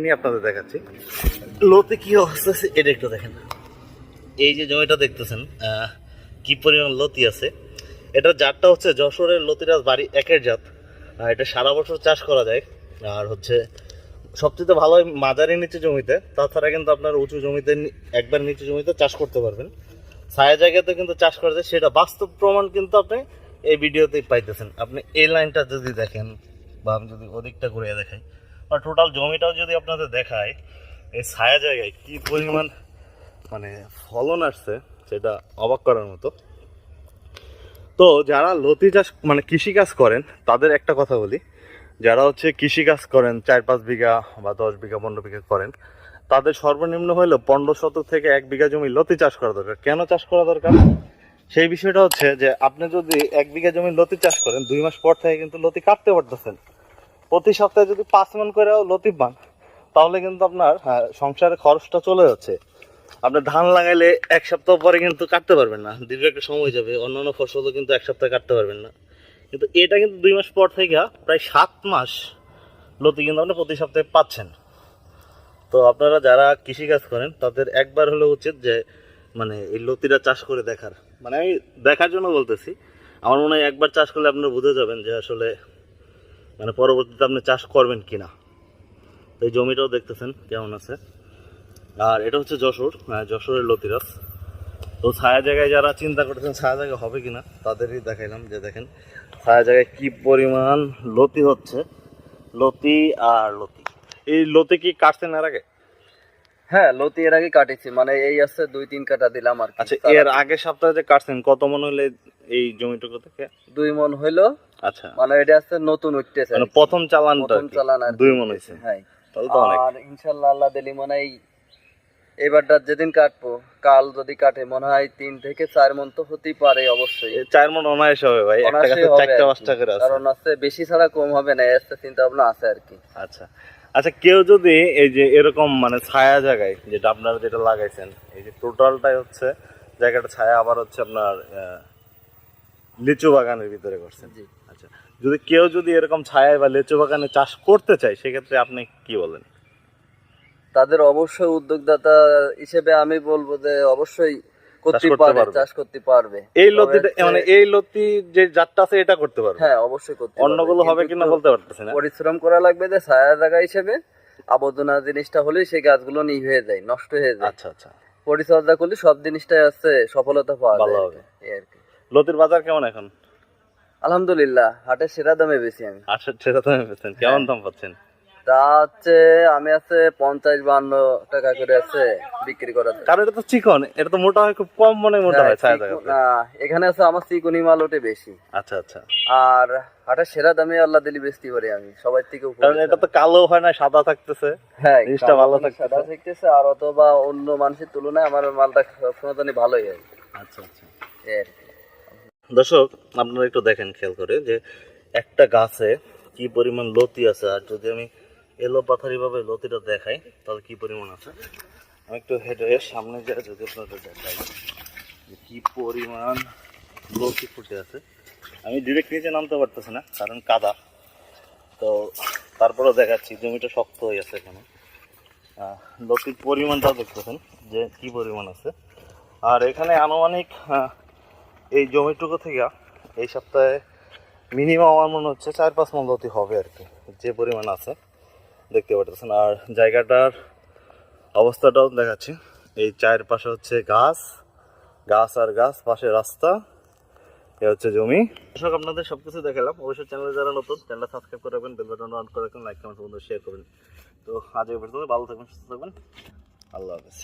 নিয়ে আপনাদের দেখাচ্ছি। লোতে কি অবস্থা আছে, এটা একটু দেখেন। এই যে জমিটা দেখতেছেন কি পরিমাণ লতি আছে। এটা জাতটা হচ্ছে যশোরের লতিরাজ বাড়ি একের জাত। আর এটা সারা বছর চাষ করা যায়। আর হচ্ছে, সবচেয়ে ভালো হয় মাঝারি নিচু জমিতে। তাছাড়া কিন্তু আপনার উঁচু জমিতে একবার নিচু জমিতে চাষ করতে পারবেন। ছায়া জায়গাতে কিন্তু চাষ করা যায়। সেটা বাস্তব প্রমাণ কিন্তু আপনি এই ভিডিওতেই পাইতেছেন। আপনি এই লাইনটা যদি দেখেন, বা আমি যদি ওদিকটা ঘুরিয়ে দেখাই। বা টোটাল জমিটাও যদি আপনাদের দেখায় এই ছায়া জায়গায় কি পরিমাণ মানে ফলন আসছে সেটা অবাক করার মতো। তো যারা লতি চাষ মানে কৃষিকাজ করেন, তাদের একটা কথা বলি। যারা হচ্ছে কৃষিকাজ করেন, চার পাঁচ বিঘা বা দশ বিঘা, পনেরো বিঘা করেন, তাদের সর্বনিম্ন হলো পনেরো শতক থেকে এক বিঘা জমি লতি চাষ করা দরকার। কেন চাষ করা দরকার? সেই বিষয়টা হচ্ছে যে আপনি যদি এক বিঘা জমি লতি চাষ করেন, দুই মাস পর থেকে কিন্তু লতি কাটতে পারতেছেন। প্রতি সপ্তাহে যদি পাঁচ মন করেও লতি পান তাহলে কিন্তু আপনার হ্যাঁ, সংসারের খরচটা চলে যাচ্ছে। আপনি ধান লাগাইলে এক সপ্তাহ পরে কিন্তু কাটতে পারবেন না দীর্ঘ একটা সময় যাবে অন্যান্য ফসলও কিন্তু এক সপ্তাহে কাটতে পারবেন না। কিন্তু এটা কিন্তু দুই মাস পর থেকে প্রায় সাত মাস লতি কিন্তু আপনি প্রতি সপ্তাহে পাচ্ছেন। তো আপনারা যারা কৃষিকাজ করেন তাদের একবার হলে উচিত যে মানে এই লতিটা চাষ করে দেখার। মানে আমি দেখার জন্য বলতেছি আমার মনে হয় একবার চাষ করলে আপনারা বুঝে যাবেন যে আসলে মানে পরবর্তীতে আপনি চাষ করবেন কিনা? তো এই জমিটাও দেখতেছেন কেমন আছে। আর এটা হচ্ছে যশোর হ্যাঁ, যশোরের লতিরাস তো ছায়া জায়গায় যারা চিন্তা করতেছেন ছায়া জায়গা হবে কিনা তাদেরই দেখাইলাম যে দেখেন ছায়া জায়গায় কি পরিমাণ লতি হচ্ছে। লতি আর লতি। এই লতি কি কাটছেন এর আগে? হ্যাঁ লতি এর আগে কাটিছি মানে এই আছে দুই তিন কাটা দিলাম আর কি। আচ্ছা এর আগের সপ্তাহে যে কাটছেন কত মন হলে এই জমিটুকু থেকে? দুই মন হইল আচ্ছা। মানে এটা আছে নতুন উঠতেছে মানে প্রথম চালানটা প্রথম চালান আর দুই মন হয়েছে হ্যাঁ। তাহলে তো অনেক। আর ইনশাল্লাহ আল্লাহ দিলি মনে হয় এবারটা যেদিন কাটবো কাল যদি কাটে মনে হয় তিন থেকে চার মন তো হতেই পারে অবশ্যই। চার মন অনায়াসে হবে ভাই একটা গাছে চারটা পাঁচটা করে আছে। কারণ আছে বেশি ছাড়া কম হবে না এর চিন্তা ভাবনা আছে আর কি। আচ্ছা। আচ্ছা কেউ যদি এই যে এরকম মানে ছায়া জায়গায় যেটা আপনারা যেটা লাগাইছেন এই যে টোটালটাই হচ্ছে জায়গাটা ছায়া আবার হচ্ছে আপনার আহ, লিচু বাগানের ভিতরে করছেন। আচ্ছা যদি কেউ যদি এরকম ছায়া বা লিচু বাগানে চাষ করতে চায় সেক্ষেত্রে আপনি কি বলেন? তাদের অবশ্যই উদ্যোগদাতা হিসেবে আমি বলব যে অবশ্যই করতে করতে পারবে পারবে। চাষ করতে পারবে। এই লতিটা মানে এই লতি যে জাতটা আছে এটা করতে পারবে? হ্যাঁ অবশ্যই করতে অন্যগুলো হবে কিনা বলতে পারতেছি না। পরিশ্রম করা লাগবে যে ছায়া জায়গা হিসেবে আবর্জনা জিনিসটা হলে সেই গাছগুলো নি হয়ে যায় নষ্ট হয়ে যায়। আচ্ছা আচ্ছা। পরিচর্যা করলে সব জিনিসটাই আছে সফলতা পাওয়া ভালো যায়। আর কি। লতির বাজার কেমন এখন? আলহামদুলিল্লাহ হাটের সেরা দামে বেশি আমি। আচ্ছা সেটা তো আমি পেয়েছেন কেমন দাম পাচ্ছেন? তা হচ্ছে আমি আছে পঞ্চাশ বান্ন টাকা করে আছে বিক্রি করা। কারণ এটা তো চিকন এটা তো মোটা হয় খুব কম মনে মোটা হ্যাঁ, হয় ছায়া না, এখানে আছে আমার চিকুনি মাল ওঠে বেশি। আচ্ছা আচ্ছা। আর হাটের সেরা দামে আল্লাহ দিলি বেচতে পারি আমি সবার থেকে কারণ এটা তো কালো হয় না সাদা থাকতেছে। হ্যাঁ জিনিসটা ভালো কালো থাকতেছে। সাদা থাকতেছে আর অথবা অন্য মানুষের তুলনায় আমার মালটা সবসময় জানি ভালোই হয়। আচ্ছা আচ্ছা। আর কি। দর্শক, আপনারা একটু দেখেন, খেয়াল করে যে একটা গাছে কি পরিমাণ লতি আছে, আর যদি আমি এলো পাথারি ভাবে লতিটা দেখাই, তাহলে কি পরিমাণ আছে? আমি একটু হেঁটে সামনে যা যদি আপনাদের দেখাই যে কি পরিমাণ লতি ফুটে আছে। আমি ডিরেক্ট নিচে নামতে পারতেছি না, কারণ কাদা। তো তারপরেও দেখাচ্ছি, জমিটা শক্ত হয়ে আছে এখানে। লতির পরিমাণটাও দেখতেছেন, যে কি পরিমাণ আছে। আর এখানে আনুমানিক এই জমিটুকু থেকে এই সপ্তাহে মিনিমাম আমার মনে হচ্ছে চার পাঁচ মন হবে আর কি, যে পরিমাণ আছে। দেখতে পাচ্ছেন আর জায়গাটার অবস্থাটাও দেখাচ্ছি। এই চারপাশে হচ্ছে গাছ গাছ আর গাছ, পাশে রাস্তা, এ হচ্ছে জমি। দর্শক, আপনাদের সব কিছু দেখালাম। অবশ্যই চ্যানেলে যারা নতুন চ্যানেলটা সাবস্ক্রাইব করে রাখবেন বেল বাটন অন করে রাখবেন লাইক কমেন্ট বন্ধু শেয়ার করবেন। তো আজ এই পর্যন্ত, ভালো থাকবেন, সুস্থ থাকবেন। আল্লাহ হাফেজ।